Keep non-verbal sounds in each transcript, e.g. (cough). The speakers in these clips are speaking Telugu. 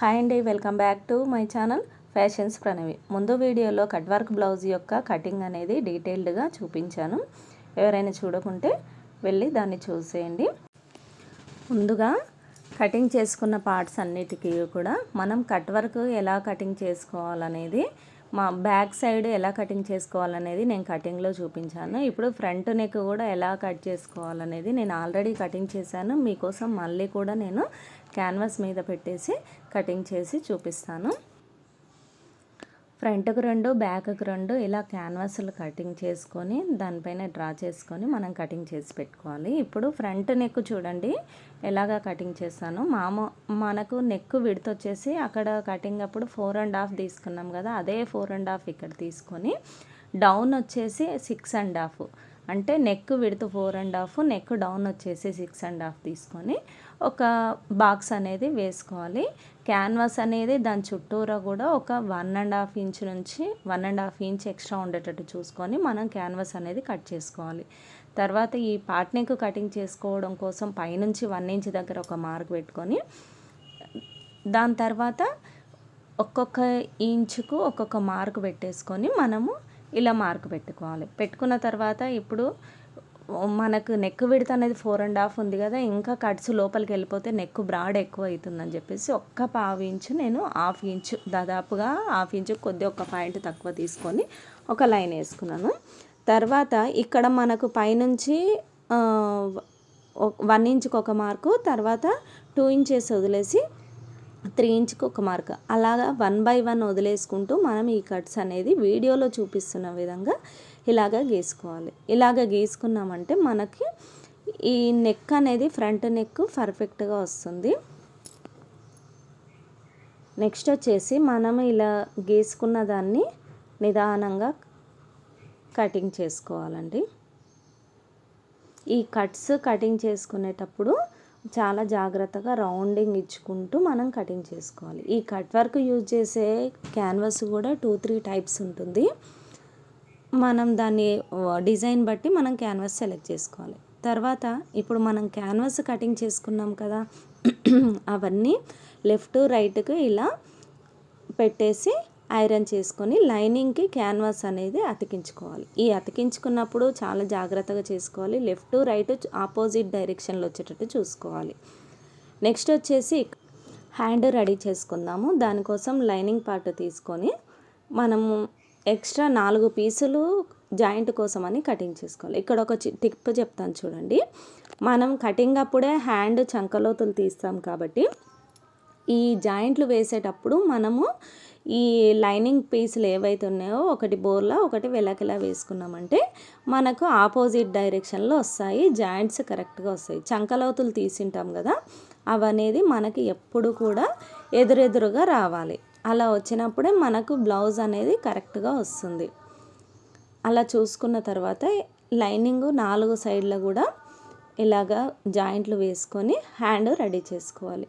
హాయ్ అండి welcome back to my channel fashions Pranavi. ముందు వీడియోలో కట్ వర్క్ బ్లౌజ్ యొక్క కటింగ్ అనేది డీటెయిల్డ్గా చూపించాను. ఎవరైనా చూడకుంటే వెళ్ళి దాన్ని చూసేయండి. ముందుగా కటింగ్ చేసుకున్న పార్ట్స్ అన్నిటికీ కూడా మనం కట్ వర్క్ ఎలా కటింగ్ చేసుకోవాలనేది మా బ్యాక్ సైడ్ ఎలా కటింగ్ చేసుకోవాలనేది నేను కటింగ్లో చూపించాను. ఇప్పుడు ఫ్రంట్ నెక్ కూడా ఎలా కట్ చేసుకోవాలనేది నేను ఆల్రెడీ కటింగ్ చేశాను. మీకోసం మళ్ళీ కూడా నేను క్యాన్వాస్ మీద పెట్టేసి కటింగ్ చేసి చూపిస్తాను. ఫ్రంట్కు రెండు బ్యాక్కు రెండు ఇలా క్యాన్వాస్లు కటింగ్ చేసుకొని దానిపైన డ్రా చేసుకొని మనం కటింగ్ చేసి పెట్టుకోవాలి. ఇప్పుడు ఫ్రంట్ నెక్ చూడండి ఎలాగా కటింగ్ చేస్తాను. మామ మనకు నెక్ విడత వచ్చేసి అక్కడ కటింగ్ అప్పుడు ఫోర్ అండ్ హాఫ్ తీసుకున్నాం కదా అదే ఫోర్ అండ్ హాఫ్ ఇక్కడ తీసుకొని డౌన్ వచ్చేసి సిక్స్ అండ్ హాఫ్ అంటే నెక్ విడత four and half neck down వచ్చేసి సిక్స్ అండ్ హాఫ్ తీసుకొని ఒక బాక్స్ అనేది వేసుకోవాలి. క్యాన్వాస్ అనేది దాని చుట్టూరా కూడా ఒక వన్ అండ్ హాఫ్ ఇంచ్ నుంచి one and half inch extra ఉండేటట్టు చూసుకొని మనం క్యాన్వాస్ అనేది కట్ చేసుకోవాలి. తర్వాత ఈ పార్ట్నెక్ కటింగ్ చేసుకోవడం కోసం పైనుంచి వన్ ఇంచ్ దగ్గర ఒక మార్క్ పెట్టుకొని దాని తర్వాత ఒక్కొక్క ఇంచుకు ఒక్కొక్క మార్క్ పెట్టేసుకొని మనము ఇలా మార్క్ పెట్టుకోవాలి. పెట్టుకున్న తర్వాత ఇప్పుడు మనకు నెక్ విడత అనేది ఫోర్ అండ్ హాఫ్ ఉంది కదా ఇంకా కట్స్ లోపలికి వెళ్ళిపోతే నెక్ బ్రాడ్ ఎక్కువ అవుతుందని చెప్పేసి ఒక్క పావు ఇంచు నేను హాఫ్ ఇంచు దాదాపుగా హాఫ్ ఇంచు కొద్ది ఒక పాయింట్ తక్కువ తీసుకొని ఒక లైన్ వేసుకున్నాను. తర్వాత ఇక్కడ మనకు పైనుంచి వన్ ఇంచుకి ఒక మార్కు తర్వాత టూ ఇంచెస్ వదిలేసి త్రీ ఇంచ్కి ఒక మార్క్ అలాగా వన్ బై వన్ వదిలేసుకుంటూ మనం ఈ కట్స్ అనేది వీడియోలో చూపిస్తున్న విధంగా ఇలాగ గీసుకోవాలి. ఇలాగ గీసుకున్నామంటే మనకి ఈ నెక్ అనేది ఫ్రంట్ నెక్ పర్ఫెక్ట్గా వస్తుంది. నెక్స్ట్ వచ్చేసి మనం ఇలా గీసుకున్న దాన్ని నిదానంగా కటింగ్ చేసుకోవాలండి. ఈ కట్స్ కటింగ్ చేసుకునేటప్పుడు చాలా జాగ్రత్తగా రౌండింగ్ ఇచ్చుకుంటూ మనం కటింగ్ చేసుకోవాలి. ఈ కట్ వర్క్ యూజ్ చేసే క్యాన్వాస్ కూడా టూ త్రీ టైప్స్ ఉంటుంది. మనం దాన్ని డిజైన్ బట్టి మనం క్యాన్వాస్ సెలెక్ట్ చేసుకోవాలి. తర్వాత ఇప్పుడు మనం క్యాన్వాస్ కటింగ్ చేసుకున్నాం కదా (clears throat) అవన్నీ లెఫ్ట్ రైట్కి ఇలా పెట్టేసి ఐరన్ చేసుకొని లైనింగ్కి క్యాన్వాస్ అనేది అతికించుకోవాలి. ఈ అతికించుకున్నప్పుడు చాలా జాగ్రత్తగా చేసుకోవాలి. లెఫ్ట్ రైట్ ఆపోజిట్ డైరెక్షన్లో వచ్చేటట్టు చూసుకోవాలి. నెక్స్ట్ వచ్చేసి హ్యాండ్ రెడీ చేసుకుందాము. దానికోసం లైనింగ్ పార్ట్ తీసుకొని మనము ఎక్స్ట్రా నాలుగు పీసులు జాయింట్ కోసం అని కటింగ్ చేసుకోవాలి. ఇక్కడ ఒక టిప్ చెప్తాను చూడండి. మనం కటింగ్ అప్పుడే హ్యాండ్ చంకలోతులు తీస్తాం కాబట్టి ఈ జాయింట్లు వేసేటప్పుడు మనము ఈ లైనింగ్ పీసులు ఏవైతే ఉన్నాయో ఒకటి బోర్లా ఒకటి వెలకిలా వేసుకున్నామంటే మనకు ఆపోజిట్ డైరెక్షన్లో వస్తాయి. జాయింట్స్ కరెక్ట్గా వస్తాయి. చంకలోతులు తీసింటాం కదా అవనేది మనకి ఎప్పుడు కూడా ఎదురెదురుగా రావాలి. అలా వచ్చినప్పుడే మనకు బ్లౌజ్ అనేది కరెక్ట్గా వస్తుంది. అలా చూసుకున్న తర్వాత లైనింగ్ నాలుగు సైడ్లో కూడా ఇలాగా జాయింట్లు వేసుకొని హ్యాండ్ రెడీ చేసుకోవాలి.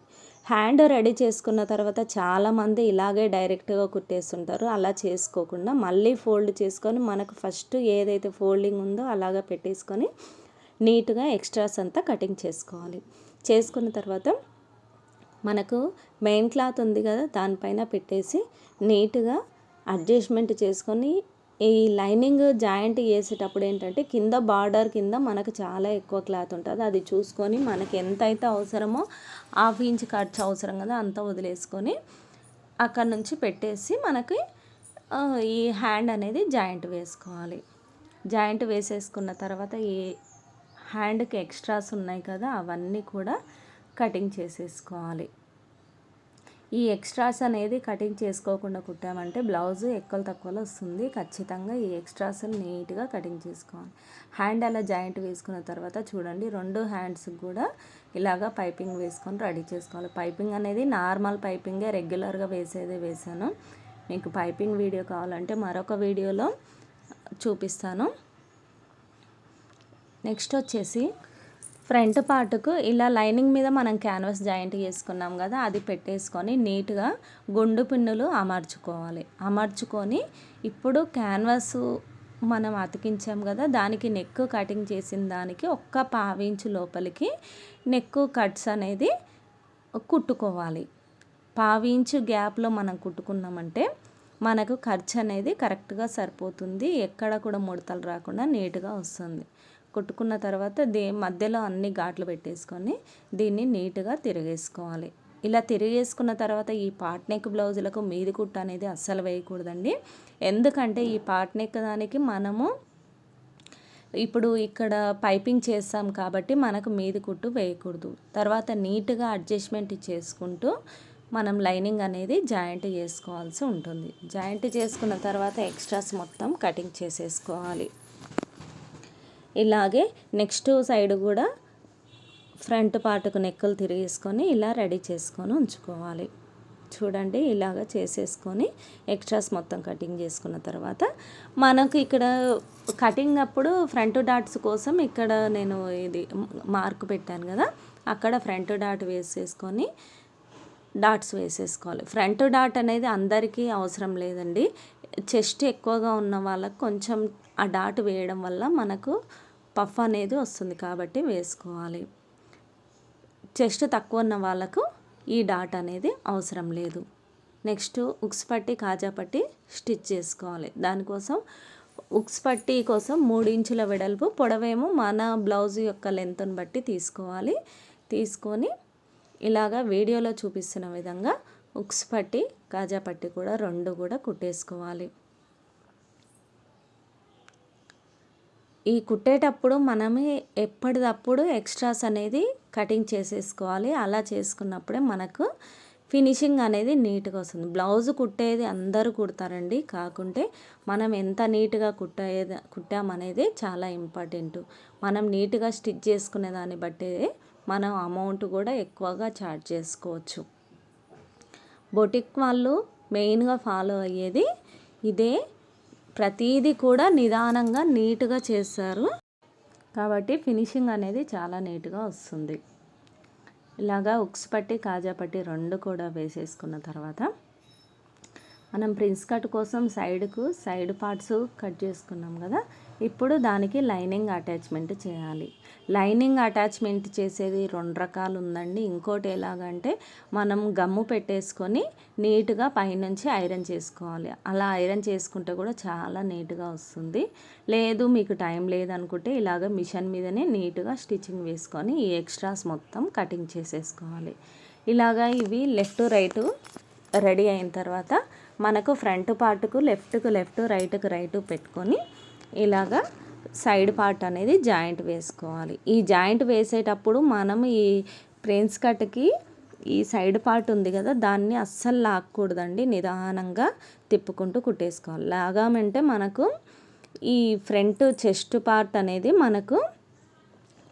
హ్యాండ్ రెడీ చేసుకున్న తర్వాత చాలామంది ఇలాగే డైరెక్ట్గా కుట్టేస్తుంటారు. అలా చేసుకోకుండా మళ్ళీ ఫోల్డ్ చేసుకొని మనకు ఫస్ట్ ఏదైతే ఫోల్డింగ్ ఉందో అలాగా పెట్టేసుకొని నీట్గా ఎక్స్ట్రాస్ అంతా కటింగ్ చేసుకోవాలి. చేసుకున్న తర్వాత మనకు మెయిన్ క్లాత్ ఉంది కదా దానిపైన పెట్టేసి నీట్గా అడ్జస్ట్మెంట్ చేసుకొని ఈ లైనింగ్ జాయింట్ వేసేటప్పుడు ఏంటంటే కింద బార్డర్ కింద మనకు చాలా ఎక్కువ క్లాత్ ఉంటుంది. అది చూసుకొని మనకి ఎంత అయితే అవసరమో హాఫ్ ఇంచ్ ఖర్చు అవసరం కదా అంత వదిలేసుకొని అక్కడ నుంచి పెట్టేసి మనకి ఈ హ్యాండ్ అనేది జాయింట్ వేసుకోవాలి. జాయింట్ వేసేసుకున్న తర్వాత ఈ హ్యాండ్కి ఎక్స్ట్రాస్ ఉన్నాయి కదా అవన్నీ కూడా కటింగ్ చేసేసుకోవాలి. ఈ ఎక్స్ట్రాస్ అనేది కటింగ్ చేసుకోకుండా కుట్టామంటే బ్లౌజ్ ఎక్కువ తక్కువలో వస్తుంది. ఖచ్చితంగా ఈ ఎక్స్ట్రాస్ నీట్గా కటింగ్ చేసుకోవాలి. హ్యాండ్ అలా జాయింట్ వేసుకున్న తర్వాత చూడండి రెండు హ్యాండ్స్కి కూడా ఇలాగా పైపింగ్ వేసుకొని రెడీ చేసుకోవాలి. పైపింగ్ అనేది నార్మల్ పైపింగే రెగ్యులర్గా వేసేదే వేసాను మీకు పైపింగ్ వీడియో కావాలంటే మరొక వీడియోలో చూపిస్తాను. నెక్స్ట్ వచ్చేసి ఫ్రంట్ పార్ట్కు ఇలా లైనింగ్ మీద మనం క్యాన్వాస్ జాయింట్ చేసుకున్నాం కదా అది పెట్టేసుకొని నీట్గా గుండు పిన్నులు అమర్చుకోవాలి. అమర్చుకొని ఇప్పుడు క్యాన్వాస్ మనం అతికించాం కదా దానికి నెక్ కటింగ్ చేసిన దానికి ఒక్క పావించు లోపలికి నెక్ కట్స్ అనేది కుట్టుకోవాలి. పావించు గ్యాప్లో మనం కుట్టుకున్నామంటే మనకు ఖర్చు అనేది కరెక్ట్గా సరిపోతుంది ఎక్కడ కూడా ముడతలు రాకుండా నీట్గా వస్తుంది. కుట్టుకున్న తర్వాత దీ మధ్యలో అన్ని ఘాట్లు పెట్టేసుకొని దీన్ని నీట్గా తిరిగేసుకోవాలి. ఇలా తిరిగేసుకున్న తర్వాత ఈ పాట్ నెక్ బ్లౌజులకు మీది కుట్టు అనేది అస్సలు వేయకూడదండి. ఎందుకంటే ఈ పాట్ నెక్ దానికి మనము ఇప్పుడు ఇక్కడ పైపింగ్ చేస్తాం కాబట్టి మనకు మీది కుట్టు వేయకూడదు. తర్వాత నీట్గా అడ్జస్ట్మెంట్ చేసుకుంటూ మనం లైనింగ్ అనేది జాయింట్ చేసుకోవాల్సి ఉంటుంది. జాయింట్ చేసుకున్న తర్వాత ఎక్స్ట్రాస్ మొత్తం కటింగ్ చేసేసుకోవాలి. ఇలాగే నెక్స్ట్ సైడ్ కూడా ఫ్రంట్ పార్ట్కు నెక్కులు తిరిగేసుకొని ఇలా రెడీ చేసుకొని ఉంచుకోవాలి. చూడండి ఇలాగ చేసేసుకొని ఎక్స్ట్రాస్ మొత్తం కటింగ్ చేసుకున్న తర్వాత మనకు ఇక్కడ కటింగ్ అప్పుడు ఫ్రంట్ డాట్స్ కోసం ఇక్కడ నేను ఇది మార్క్ పెట్టాను కదా అక్కడ ఫ్రంట్ డాట్ వేసేసుకొని డాట్స్ వేసేసుకోవాలి. ఫ్రంట్ డాట్ అనేది అందరికీ అవసరం లేదండి. చెస్ట్ ఎక్కువగా ఉన్న వాళ్ళకు కొంచెం ఆ డాట్ వేయడం వల్ల మనకు పఫ్ అనేది వస్తుంది కాబట్టి వేసుకోవాలి. చెస్ట్ తక్కువ ఉన్న వాళ్ళకు ఈ డాట్ అనేది అవసరం లేదు. నెక్స్ట్ ఉక్స్ పట్టి కాజా పట్టి స్టిచ్ చేసుకోవాలి. దానికోసం ఉక్స్ పట్టి కోసం మూడు ఇంచుల వెడల్పు పొడవేమో మన బ్లౌజ్ యొక్క లెంత్ని బట్టి తీసుకోవాలి. తీసుకొని ఇలాగా వీడియోలో చూపిస్తున్న విధంగా ఉక్స్ పట్టి కాజా పట్టి కూడా రెండు కూడా కుట్టేసుకోవాలి. ఈ కుట్టేటప్పుడు మనమే ఎప్పటిదప్పుడు ఎక్స్ట్రాస్ అనేది కటింగ్ చేసేసుకోవాలి. అలా చేసుకున్నప్పుడే మనకు ఫినిషింగ్ అనేది నీట్గా వస్తుంది. బ్లౌజ్ కుట్టేది అందరూ కుడతారండి. కాకుంటే మనం ఎంత నీట్గా కుట్టేది కుట్టామనేది చాలా ఇంపార్టెంట్. మనం నీట్గా స్టిచ్ చేసుకునే దాన్ని బట్టి మనం అమౌంట్ కూడా ఎక్కువగా ఛార్జ్ చేసుకోవచ్చు. బొటిక్ వాళ్ళు మెయిన్గా ఫాలో అయ్యేది ఇదే ప్రతీది కూడా నిదానంగా నీట్గా చేస్తారు కాబట్టి ఫినిషింగ్ అనేది చాలా నీట్గా వస్తుంది. ఇలాగా ఉక్స్ పట్టి కాజా పట్టి రెండు కూడా వేసేసుకున్న తర్వాత మనం ప్రిన్స్ కట్ కోసం సైడ్కు సైడ్ పార్ట్స్ కట్ చేసుకున్నాం కదా ఇప్పుడు దానికి లైనింగ్ అటాచ్మెంట్ చేయాలి. లైనింగ్ అటాచ్మెంట్ చేసేది రెండు రకాలు ఉందండి ఇంకోటి ఎలాగంటే మనం గమ్ము పెట్టేసుకొని నీట్గా పైనుంచి ఐరన్ చేసుకోవాలి. అలా ఐరన్ చేసుకుంటే కూడా చాలా నీట్గా వస్తుంది. లేదు మీకు టైం లేదనుకుంటే ఇలాగ మిషన్ మీదనే నీట్గా స్టిచ్చింగ్ వేసుకొని ఈ ఎక్స్ట్రాస్ మొత్తం కటింగ్ చేసేసుకోవాలి. ఇలాగా ఇవి లెఫ్ట్ రైట్ రెడీ అయిన తర్వాత మనకు ఫ్రంట్ పార్ట్కు లెఫ్ట్కు లెఫ్ట్ రైట్కు రైట్ పెట్టుకొని ఇలాగా సైడ్ పార్ట్ అనేది జాయింట్ వేసుకోవాలి. ఈ జాయింట్ వేసేటప్పుడు మనం ఈ ప్రిన్స్ కట్కి ఈ సైడ్ పార్ట్ ఉంది కదా దాన్ని అస్సలు లాక్కూడదండి. నిదానంగా తిప్పుకుంటూ కుట్టేసుకోవాలి. లాగామంటే మనకు ఈ ఫ్రంట్ చెస్ట్ పార్ట్ అనేది మనకు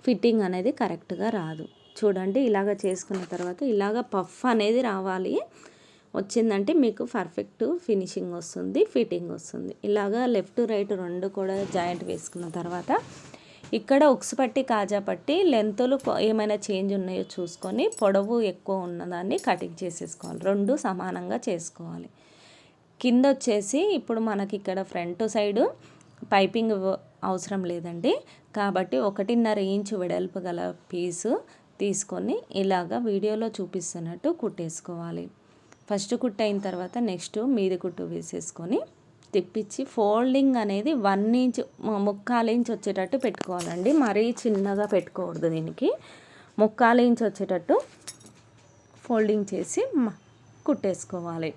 ఫిట్టింగ్ అనేది కరెక్ట్గా రాదు. చూడండి ఇలాగ చేసుకున్న తర్వాత ఇలాగ పఫ్ అనేది రావాలి. వచ్చిందంటే మీకు పర్ఫెక్ట్ ఫినిషింగ్ వస్తుంది ఫిట్టింగ్ వస్తుంది. ఇలాగా లెఫ్ట్ రైట్ రెండు కూడా జాయింట్ వేసుకున్న తర్వాత ఇక్కడ ఉక్స్ పట్టి కాజా పట్టి లెంతులు ఏమైనా చేంజ్ ఉన్నాయో చూసుకొని పొడవు ఎక్కువ ఉన్నదాన్ని కటింగ్ చేసేసుకోవాలి. రెండు సమానంగా చేసుకోవాలి. కింద వచ్చేసి ఇప్పుడు మనకి ఇక్కడ ఫ్రంట్ సైడు పైపింగ్ అవసరం లేదండి. కాబట్టి ఒకటిన్నర ఇంచు వెడల్పు గల పీసు తీసుకొని ఇలాగ వీడియోలో చూపిస్తున్నట్టు కుట్టేసుకోవాలి. ఫస్ట్ కుట్టు అయిన తర్వాత నెక్స్ట్ మీది కుట్టు వేసేసుకొని తిప్పించి ఫోల్డింగ్ అనేది వన్ ఇంచ్ ముక్కాలు ఇంచ్ వచ్చేటట్టు పెట్టుకోవాలండి. మరీ చిన్నగా పెట్టుకోకూడదు దీనికి. ముక్కాలు ఇంచ్ వచ్చేటట్టు ఫోల్డింగ్ చేసి కుట్టేసుకోవాలి.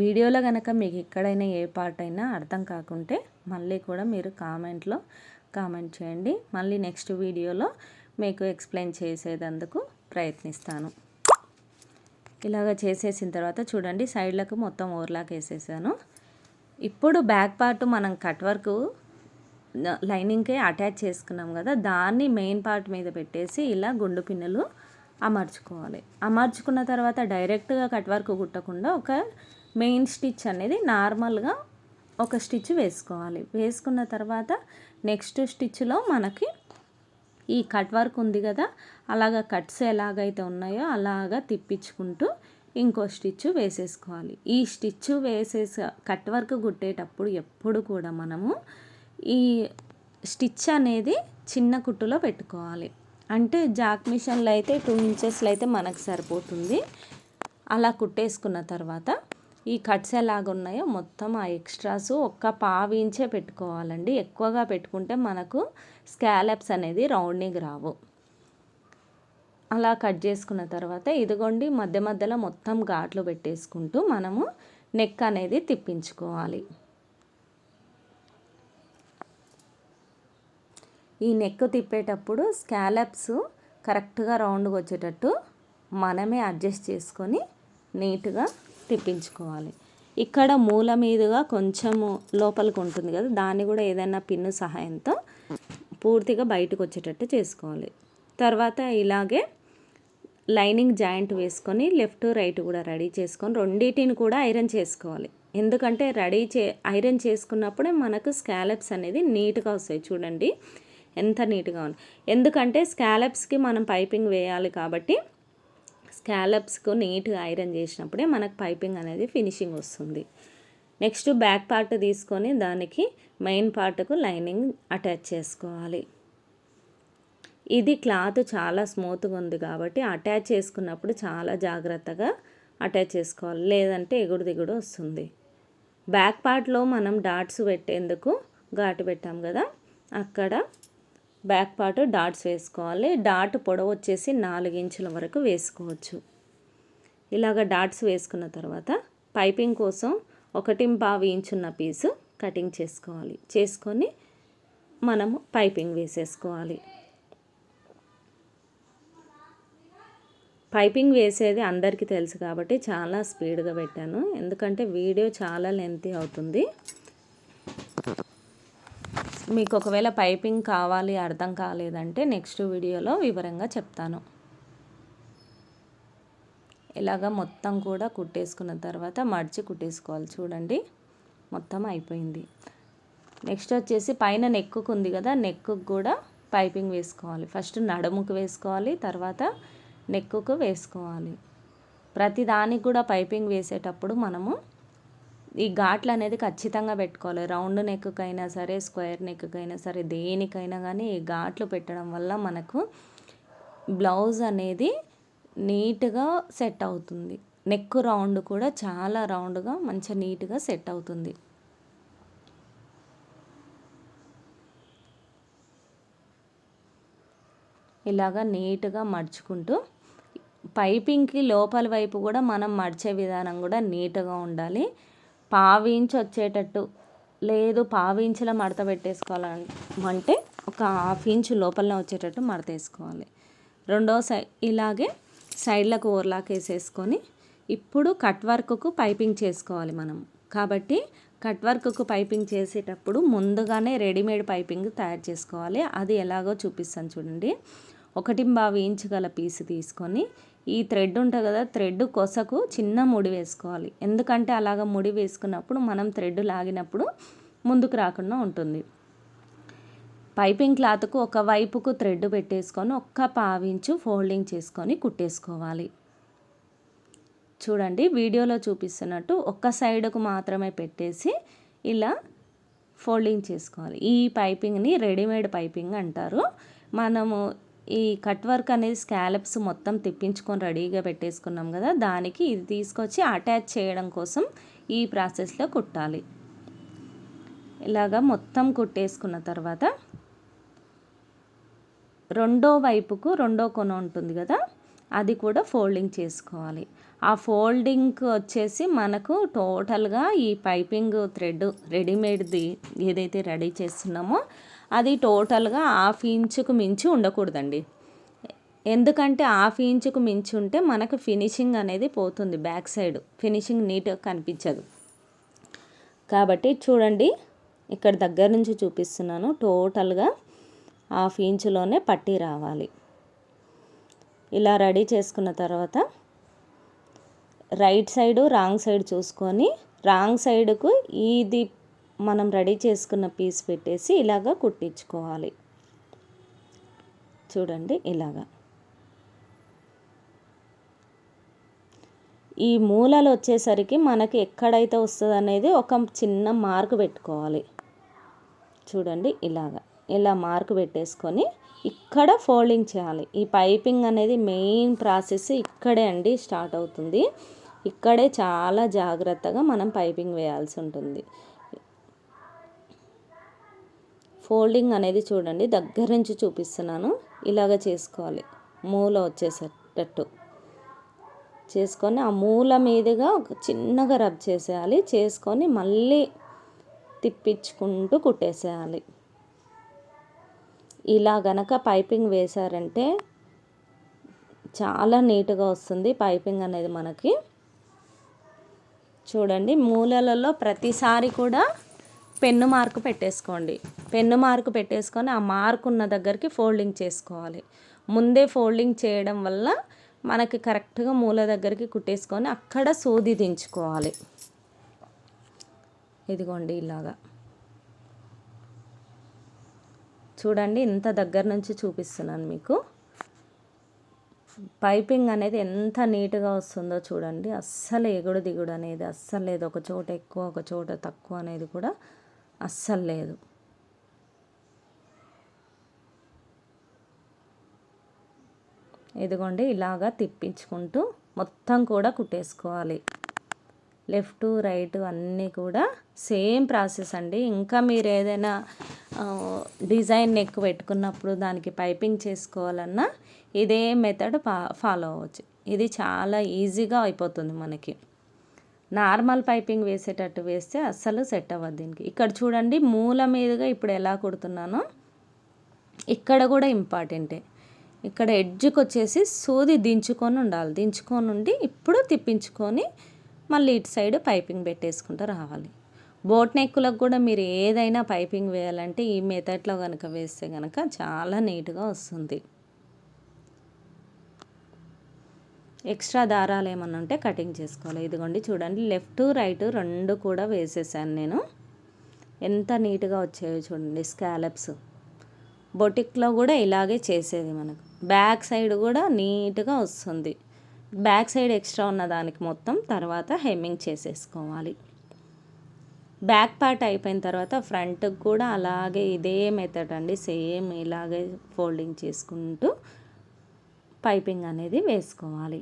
వీడియోలో కనుక మీకు ఎక్కడైనా ఏ పార్ట్ అయినా అర్థం కాకుంటే మళ్ళీ కూడా మీరు కామెంట్లో కామెంట్ చేయండి. మళ్ళీ నెక్స్ట్ వీడియోలో మీకు ఎక్స్ప్లెయిన్ చేసేదందుకు ప్రయత్నిస్తాను. ఇలాగ చేసేసిన తర్వాత చూడండి సైడ్లకు మొత్తం ఓవర్లాక్ వేసేసాను. ఇప్పుడు బ్యాక్ పార్ట్ మనం కట్ వర్క్ లైనింగ్కే అటాచ్ చేసుకున్నాం కదా దాన్ని మెయిన్ పార్ట్ మీద పెట్టేసి ఇలా గుండు పిన్నులు అమర్చుకోవాలి. అమర్చుకున్న తర్వాత డైరెక్ట్గా కట్ వర్క్ కుట్టకుండా ఒక మెయిన్ స్టిచ్ అనేది నార్మల్గా ఒక స్టిచ్ వేసుకోవాలి. వేసుకున్న తర్వాత నెక్స్ట్ స్టిచ్లో మనకి ఈ కట్ వర్క్ ఉంది కదా అలాగ కట్స్ ఎలాగైతే ఉన్నాయో అలాగా తిప్పించుకుంటూ ఇంకో స్టిచ్ వేసేసుకోవాలి. ఈ స్టిచ్ వేసేసి కట్ వర్క్ కుట్టేటప్పుడు ఎప్పుడు కూడా మనము ఈ స్టిచ్ అనేది చిన్న కుట్టులో పెట్టుకోవాలి. అంటే జాక్ మిషన్లో అయితే టూ ఇంచెస్లో అయితే మనకు సరిపోతుంది. అలా కుట్టేసుకున్న తర్వాత ఈ కట్స్ ఎలాగున్నాయో మొత్తం ఆ ఎక్స్ట్రాస్ ఒక్క పావించే ఇంచే పెట్టుకోవాలండి. ఎక్కువగా పెట్టుకుంటే మనకు స్కాలప్స్ అనేది రౌండింగ్ రావు. అలా కట్ చేసుకున్న తర్వాత ఇదిగోండి మధ్య మధ్యలో మొత్తం ఘాట్లు పెట్టేసుకుంటూ మనము నెక్ అనేది తిప్పించుకోవాలి. ఈ నెక్ తిప్పేటప్పుడు స్కాలప్స్ కరెక్ట్గా రౌండ్గా వచ్చేటట్టు మనమే అడ్జస్ట్ చేసుకొని నీట్గా తిప్పించుకోవాలి. ఇక్కడ మూల మీదుగా కొంచెము లోపలికి ఉంటుంది కదా దాన్ని కూడా ఏదైనా పిన్ను సహాయంతో పూర్తిగా బయటకు వచ్చేటట్టు చేసుకోవాలి. తర్వాత ఇలాగే లైనింగ్ జాయింట్ వేసుకొని లెఫ్ట్ రైట్ కూడా రెడీ చేసుకొని రెండింటిని కూడా ఐరన్ చేసుకోవాలి. ఎందుకంటే రెడీ చే ఐరన్ చేసుకున్నప్పుడే మనకు స్కాలప్స్ అనేది నీట్గా వస్తాయి. చూడండి ఎంత నీట్గా ఉంది. ఎందుకంటే స్కాలప్స్కి మనం పైపింగ్ వేయాలి కాబట్టి స్కాలప్స్కు నీట్గా ఐరన్ చేసినప్పుడే మనకు పైపింగ్ అనేది ఫినిషింగ్ వస్తుంది. నెక్స్ట్ బ్యాక్ పార్ట్ తీసుకొని దానికి మెయిన్ పార్ట్కు లైనింగ్ అటాచ్ చేసుకోవాలి. ఇది క్లాత్ చాలా స్మూత్గా ఉంది కాబట్టి అటాచ్ చేసుకున్నప్పుడు చాలా జాగ్రత్తగా అటాచ్ చేసుకోవాలి. లేదంటే ఎగుడు దిగుడు వస్తుంది. బ్యాక్ పార్ట్లో మనం డాట్స్ పెట్టేందుకు ఘాటు పెట్టాం కదా అక్కడ బ్యాక్ పార్ట్ డాట్స్ వేసుకోవాలి. డాట్ పొడవు వచ్చేసి నాలుగు ఇంచుల వరకు వేసుకోవచ్చు. ఇలాగ డాట్స్ వేసుకున్న తర్వాత పైపింగ్ కోసం ఒకటి పావు ఇంచున్న పీసు కటింగ్ చేసుకోవాలి. చేసుకొని మనము పైపింగ్ వేసేసుకోవాలి. పైపింగ్ వేసేది అందరికీ తెలుసు కాబట్టి చాలా స్పీడ్గా పెట్టాను. ఎందుకంటే వీడియో చాలా లెంతీ అవుతుంది. మీకు ఒకవేళ పైపింగ్ కావాలి అర్థం కాలేదంటే నెక్స్ట్ వీడియోలో వివరంగా చెప్తాను. ఇలాగ మొత్తం కూడా కుట్టేసుకున్న తర్వాత మడిచి కుట్టేసుకోవాలి చూడండి. మొత్తం అయిపోయింది. నెక్స్ట్ వచ్చేసి పైన నెక్కుకు ఉంది కదా నెక్కు కూడా పైపింగ్ వేసుకోవాలి. ఫస్ట్ నడుముకు వేసుకోవాలి తర్వాత నెక్కుకు వేసుకోవాలి. ప్రతి దానికి కూడా పైపింగ్ వేసేటప్పుడు మనము ఈ ఘాట్లు అనేది ఖచ్చితంగా పెట్టుకోవాలి. రౌండ్ నెక్కకైనా సరే స్క్వేర్ నెక్కకైనా సరే దేనికైనా కానీ ఈ ఘాట్లు పెట్టడం వల్ల మనకు బ్లౌజ్ అనేది నీట్గా సెట్ అవుతుంది. నెక్ రౌండ్ కూడా చాలా రౌండ్గా మంచి నీట్గా సెట్ అవుతుంది. ఇలాగా నీట్గా మడుచుకుంటూ పైపింగ్కి లోపల వైపు కూడా మనం మడిచే విధానం కూడా నీట్గా ఉండాలి. పావించి వచ్చేటట్టు లేదు పావించిలో మడత పెట్టేసుకోవాలంటే ఒక హాఫ్ ఇంచ్ లోపలనే వచ్చేటట్టు మడత వేసుకోవాలి. రెండో సై ఇలాగే సైడ్లకు ఓర్లాక్ వేసేసుకొని ఇప్పుడు కట్ వర్క్కు పైపింగ్ చేసుకోవాలి మనం. కాబట్టి కట్ వర్క్కు పైపింగ్ చేసేటప్పుడు ముందుగానే రెడీమేడ్ పైపింగ్ తయారు చేసుకోవాలి. అది ఎలాగో చూపిస్తాను చూడండి. ఒకటి బావి ఇంచు గల పీస్ తీసుకొని ఈ థ్రెడ్ ఉంటుంది కదా థ్రెడ్ కొసకు చిన్న ముడి వేసుకోవాలి. ఎందుకంటే అలాగ ముడి వేసుకున్నప్పుడు మనం థ్రెడ్ లాగినప్పుడు ముందుకు రాకుండా ఉంటుంది. పైపింగ్ క్లాత్కు ఒక వైపుకు థ్రెడ్ పెట్టేసుకొని ఒక్క పావించు ఫోల్డింగ్ చేసుకొని కుట్టేసుకోవాలి. చూడండి వీడియోలో చూపిస్తున్నట్టు ఒక్క సైడ్కు మాత్రమే పెట్టేసి ఇలా ఫోల్డింగ్ చేసుకోవాలి. ఈ పైపింగ్ని రెడీమేడ్ పైపింగ్ అంటారు. మనము ఈ కట్ వర్క్ అనేది స్కాలప్స్ మొత్తం తిప్పించుకొని రెడీగా పెట్టేసుకున్నాం కదా దానికి ఇది తీసుకొచ్చి అటాచ్ చేయడం కోసం ఈ ప్రాసెస్లో కుట్టాలి. ఇలాగా మొత్తం కుట్టేసుకున్న తర్వాత రెండో వైపుకు రెండో కొన ఉంటుంది కదా అది కూడా ఫోల్డింగ్ చేసుకోవాలి. ఆ ఫోల్డింగ్ వచ్చేసి మనకు టోటల్గా ఈ పైపింగ్ థ్రెడ్ రెడీమేడ్ది ఏదైతే రెడీ చేస్తున్నామో అది టోటల్గా హాఫ్ ఇంచుకు మించి ఉండకూడదండి. ఎందుకంటే హాఫ్ ఇంచుకు మించి ఉంటే మనకు ఫినిషింగ్ అనేది పోతుంది బ్యాక్ సైడ్. ఫినిషింగ్ నీట్గా కనిపించదు. కాబట్టి చూడండి ఇక్కడ దగ్గర నుంచి చూపిస్తున్నాను. టోటల్గా హాఫ్ ఇంచులోనే పట్టి రావాలి. ఇలా రెడీ చేసుకున్న తర్వాత రైట్ సైడు రాంగ్ సైడ్ చూసుకొని రాంగ్ సైడ్కు ఇది మనం రెడీ చేసుకున్న పీస్ పెట్టేసి ఇలాగ కుట్టించుకోవాలి. చూడండి ఇలాగా. ఈ మూలలు వచ్చేసరికి మనకి ఎక్కడైతే వస్తుంది అనేది ఒక చిన్న మార్క్ పెట్టుకోవాలి. చూడండి ఇలాగా. ఇలా మార్క్ పెట్టేసుకొని ఇక్కడ ఫోల్డింగ్ చేయాలి. ఈ పైపింగ్ అనేది మెయిన్ ప్రాసెస్ ఇక్కడే అండి స్టార్ట్ అవుతుంది. ఇక్కడే చాలా జాగ్రత్తగా మనం పైపింగ్ వేయాల్సి ఉంటుంది. ఫోల్డింగ్ అనేది చూడండి దగ్గర నుంచి చూపిస్తున్నాను. ఇలాగ చేసుకోవాలి. మూల వచ్చేసేటట్టు. చేసుకొని ఆ మూల మీదుగా ఒక చిన్నగా రబ్ చేసేయాలి. చేసుకొని మళ్ళీ తిప్పించుకుంటూ కుట్టేసేయాలి. ఇలా గనక పైపింగ్ వేశారంటే చాలా నీట్గా వస్తుంది పైపింగ్ అనేది మనకి. చూడండి మూలలలో ప్రతిసారి కూడా పెన్ను మార్కు పెట్టేసుకోండి. పెన్ను మార్కు పెట్టేసుకొని ఆ మార్క్ ఉన్న దగ్గరికి ఫోల్డింగ్ చేసుకోవాలి. ముందే ఫోల్డింగ్ చేయడం వల్ల మనకి కరెక్ట్గా మూల దగ్గరికి కుట్టేసుకొని అక్కడ సూది దించుకోవాలి. ఇదిగోండి ఇలాగా. చూడండి ఇంత దగ్గర నుంచి చూపిస్తున్నాను మీకు. పైపింగ్ అనేది ఎంత నీట్గా వస్తుందో చూడండి. అస్సలు ఎగుడు దిగుడు అనేది అస్సలు లేదు. ఒక చోట ఎక్కువ ఒక చోట తక్కువ అనేది కూడా అస్సలు లేదు. ఇదిగోండి ఇలాగా తిప్పించుకుంటూ మొత్తం కూడా కుట్టేసుకోవాలి. లెఫ్ట్ రైట్ అన్నీ కూడా సేమ్ ప్రాసెస్ అండి. ఇంకా మీరు ఏదైనా డిజైన్ నెక్ పెట్టుకున్నప్పుడు దానికి పైపింగ్ చేసుకోవాలన్నా ఇదే మెథడ్ ఫాలో అవ్వచ్చు. ఇది చాలా ఈజీగా అయిపోతుంది మనకి. నార్మల్ పైపింగ్ వేసేటట్టు వేస్తే అస్సలు సెట్ అవ్వదు దీనికి. ఇక్కడ చూడండి మూల మీదుగా ఇప్పుడు ఎలా కుడుతున్నానో ఇక్కడ కూడా ఇంపార్టెంటే. ఇక్కడ ఎడ్జ్కి వచ్చేసి సూది దించుకొని ఉండాలి. దించుకొని ఉండి ఇప్పుడు తిప్పించుకొని మళ్ళీ ఇటు సైడ్ పైపింగ్ పెట్టేసుకుంటూ రావాలి. బోట్ నెక్కులకు కూడా మీరు ఏదైనా పైపింగ్ వేయాలంటే ఈ మెథడ్లో కనుక వేస్తే కనుక చాలా నీట్గా వస్తుంది. ఎక్స్ట్రా దారాలు ఏమన్నా ఉంటే కటింగ్ చేసుకోవాలి. ఇదిగోండి చూడండి లెఫ్ట్ రైట్ రెండు కూడా వేసేసాను నేను. ఎంత నీట్గా వచ్చాయో చూడండి స్కాలప్స్. బొటిక్లో కూడా ఇలాగే చేసేది మనకు. బ్యాక్ సైడ్ కూడా నీట్గా వస్తుంది. బ్యాక్ సైడ్ ఎక్స్ట్రా ఉన్న దానికి మొత్తం తర్వాత హెమ్మింగ్ చేసేసుకోవాలి. బ్యాక్ పార్ట్ అయిపోయిన తర్వాత ఫ్రంట్కి కూడా అలాగే ఇదే మెథడ్ అండి. సేమ్ ఇలాగే ఫోల్డింగ్ చేసుకుంటూ పైపింగ్ అనేది వేసుకోవాలి.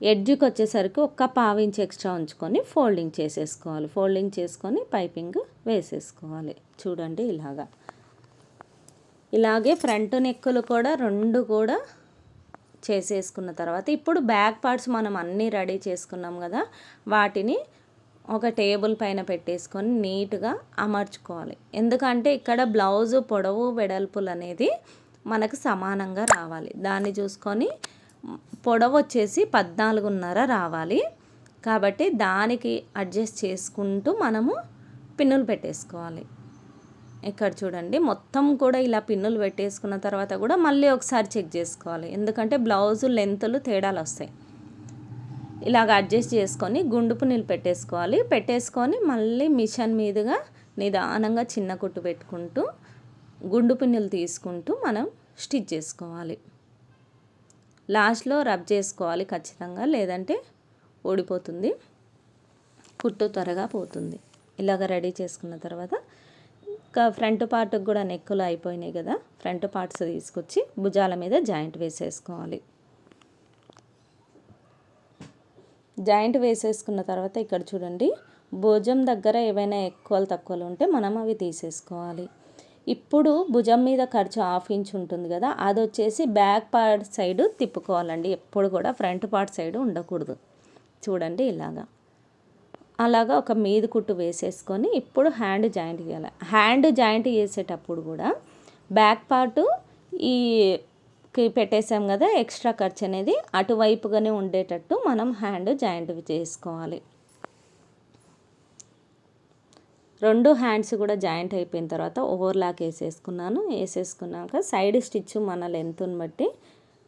ఎడ్జ్కి వచ్చేసరికి ఒక్క పావించి ఎక్స్ట్రా ఉంచుకొని ఫోల్డింగ్ చేసేసుకోవాలి. ఫోల్డింగ్ చేసుకొని పైపింగ్ వేసేసుకోవాలి. చూడండి ఇలాగా. ఇలాగే ఫ్రంట్ నెక్కులు కూడా రెండు కూడా చేసేసుకున్న తర్వాత ఇప్పుడు బ్యాక్ పార్ట్స్ మనం అన్నీ రెడీ చేసుకున్నాం కదా వాటిని ఒక టేబుల్ పైన పెట్టేసుకొని నీట్గా అమర్చుకోవాలి. ఎందుకంటే ఇక్కడ బ్లౌజు పొడవు వెడల్పులు అనేది మనకు సమానంగా రావాలి. దాన్ని చూసుకొని పొడవు వచ్చేసి పద్నాలుగున్నర రావాలి. కాబట్టి దానికి అడ్జస్ట్ చేసుకుంటూ మనము పిన్నులు పెట్టేసుకోవాలి. ఇక్కడ చూడండి మొత్తం కూడా ఇలా పిన్నులు పెట్టేసుకున్న తర్వాత కూడా మళ్ళీ ఒకసారి చెక్ చేసుకోవాలి. ఎందుకంటే బ్లౌజు లెంతులు తేడాలు వస్తాయి. ఇలాగ అడ్జస్ట్ చేసుకొని గుండుపు నీళ్ళు పెట్టేసుకోవాలి. పెట్టేసుకొని మళ్ళీ మిషన్ మీదుగా నిదానంగా చిన్న కుట్టు పెట్టుకుంటూ గుండు పిన్నులు తీసుకుంటూ మనం స్టిచ్ చేసుకోవాలి. లాస్ట్లో రబ్ చేసుకోవాలి ఖచ్చితంగా లేదంటే ఓడిపోతుంది కుట్టు త్వరగా పోతుంది. ఇలాగ రెడీ చేసుకున్న తర్వాత ఇంకా ఫ్రంట్ పార్ట్కి కూడా నెక్కులు అయిపోయినాయి కదా ఫ్రంట్ పార్ట్స్ తీసుకొచ్చి భుజాల మీద జాయింట్ వేసేసుకోవాలి. జాయింట్ వేసేసుకున్న తర్వాత ఇక్కడ చూడండి భుజం దగ్గర ఏవైనా ఎక్కువలు తక్కువలు ఉంటే మనం అవి తీసేసుకోవాలి. ఇప్పుడు భుజం మీద ఖర్చు హాఫ్ ఇంచ్ ఉంటుంది కదా అది వచ్చేసి బ్యాక్ పార్ట్ సైడ్ తిప్పుకోవాలండి. ఎప్పుడు కూడా ఫ్రంట్ పార్ట్ సైడ్ ఉండకూడదు. చూడండి ఇలాగా. అలాగా ఒక మీద కుట్టు వేసేసుకొని ఇప్పుడు హ్యాండ్ జాయింట్ చేయాలి. హ్యాండ్ జాయింట్ చేసేటప్పుడు కూడా బ్యాక్ పార్ట్ ఈ కి పెట్టేసాం కదా ఎక్స్ట్రా ఖర్చు అనేది అటువైపుగానే ఉండేటట్టు మనం హ్యాండ్ జాయింట్ చేసుకోవాలి. రెండు హ్యాండ్స్ కూడా జాయింట్ అయిపోయిన తర్వాత ఓవర్లాక్ వేసేసుకున్నాను. వేసేసుకున్నాక సైడ్ స్టిచ్ మన లెంత్ని బట్టి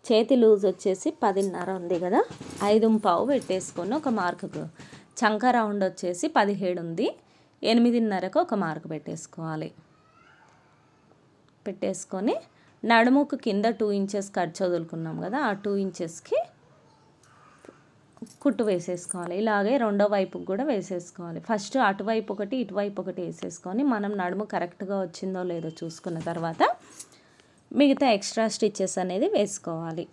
చేతి లూజ్ వచ్చేసి పదిన్నర ఉంది కదా ఐదు పావు పెట్టేసుకొని ఒక మార్కు చంక రౌండ్ వచ్చేసి పదిహేడు ఉంది ఎనిమిదిన్నరకు ఒక మార్క్ పెట్టేసుకోవాలి. పెట్టేసుకొని నడుముకు కింద టూ ఇంచెస్ ఖర్చు వదులుకున్నాం కదా ఆ టూ ఇంచెస్కి కుట్టు వేసేసుకోవాలి. ఇలాగే రెండో వైపుకి కూడా వేసేసుకోవాలి. ఫస్ట్ అటువైపు ఒకటి ఇటువైపు ఒకటి వేసేసుకొని మనం నడుము కరెక్ట్గా వచ్చిందో లేదో చూసుకున్న తర్వాత మిగతా ఎక్స్ట్రా స్టిచ్చెస్ అనేది వేసుకోవాలి.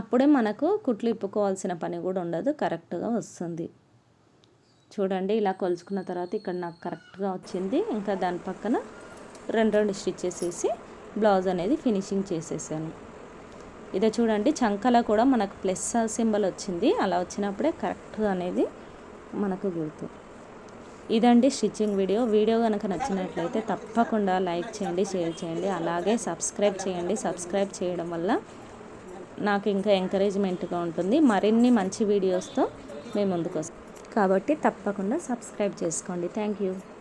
అప్పుడే మనకు కుట్లు ఇప్పుకోవాల్సిన పని కూడా ఉండదు కరెక్ట్గా వస్తుంది. చూడండి ఇలా కొలుచుకున్న తర్వాత ఇక్కడ నాకు కరెక్ట్గా వచ్చింది. ఇంకా దాని పక్కన రెండు రెండు స్టిచ్చెస్ వేసి బ్లౌజ్ అనేది ఫినిషింగ్ చేసేసాను. ఇదే చూడండి చంకల కూడా మనకు ప్లస్ సింబల్ వచ్చింది. అలా వచ్చినప్పుడే కరెక్ట్ అనేది మనకు గుర్తు. ఇదండి స్టిచ్చింగ్ వీడియో. వీడియో కనుక నచ్చినట్లయితే తప్పకుండా లైక్ చేయండి షేర్ చేయండి. అలాగే సబ్స్క్రైబ్ చేయండి. సబ్స్క్రైబ్ చేయడం వల్ల నాకు ఇంకా ఎంకరేజ్మెంట్గా ఉంటుంది. మరిన్ని మంచి వీడియోస్తో మేము ముందుకు వస్తాం కాబట్టి తప్పకుండా సబ్స్క్రైబ్ చేసుకోండి. Thank you.